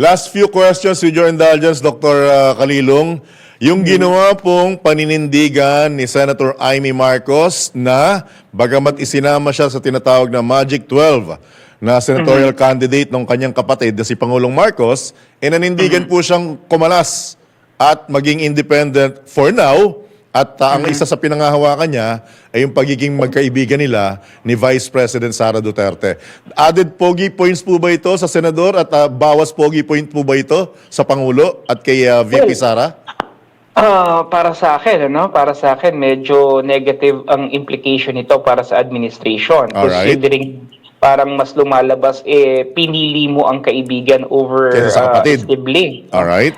Last few questions with your indulgence, Dr. uh, Kalilong. Yung ginawa pong paninindigan ni Senator Amy Marcos na bagamat isinama siya sa tinatawag na Magic 12 na senatorial candidate ng kanyang kapatid na si Pangulong Marcos, e nanindigan po siyang kumalas at maging independent for now at uh, ang isa sa pinangahawakan niya ay yung pagiging magkaibigan nila ni Vice President Sara Duterte. Added pogi points po ba ito sa Senador at uh, bawas pogi point po ba ito sa Pangulo at kay uh, VP Well, Sara? Ah, para sa akin, ano, para sa akin medyo negative ang implication nito para sa administration. Alright. Considering parang mas lumalabas eh pinili mo ang kaibigan over Kaysa sa ah, kapatid. sibling. Alright.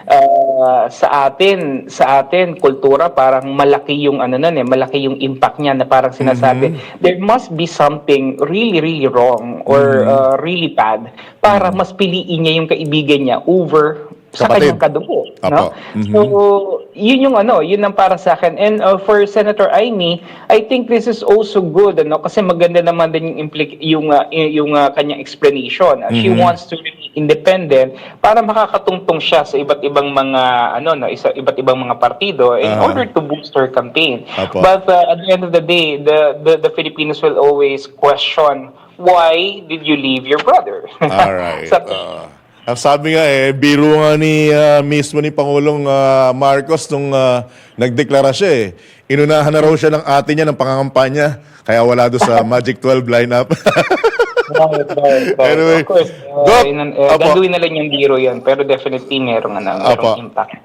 Ah, sa atin, sa atin kultura parang malaki yung ano nun eh, malaki yung impact niya na parang sinasabi Mm-hmm. there must be something really really wrong or Mm-hmm. ah, really bad para mas piliin niya yung kaibigan niya over sa Kapatid. kanyang kadugo, no? Mhm. So, yun yung ano, yun ang para sa akin. And uh, for Senator Amy, I think this is also good, ano, kasi maganda naman din yung implic yung uh, yung uh, kanyang explanation. Uh, She Mhm. wants to remain independent para makakatungtong siya sa iba't ibang mga ano no, isa iba't ibang mga partido in Aha. order to boost her campaign. Apo. But uh, at the end of the day, the, the the Filipinos will always question why did you leave your brother? Alright. Sa- Uh, ang sabi nga eh, biro nga ni uh, mismo ni Pangulong uh, Marcos nung uh, nagdeklara siya eh. Inunahan na raw siya ng ate niya ng pangangampanya. Kaya wala doon sa Magic 12 lineup. Right, right, right. Anyway, of course, uh, Doc, yun ang- uh, Apo. gagawin na lang yung biro yan, pero definitely merong, ano, merong Apa. impact.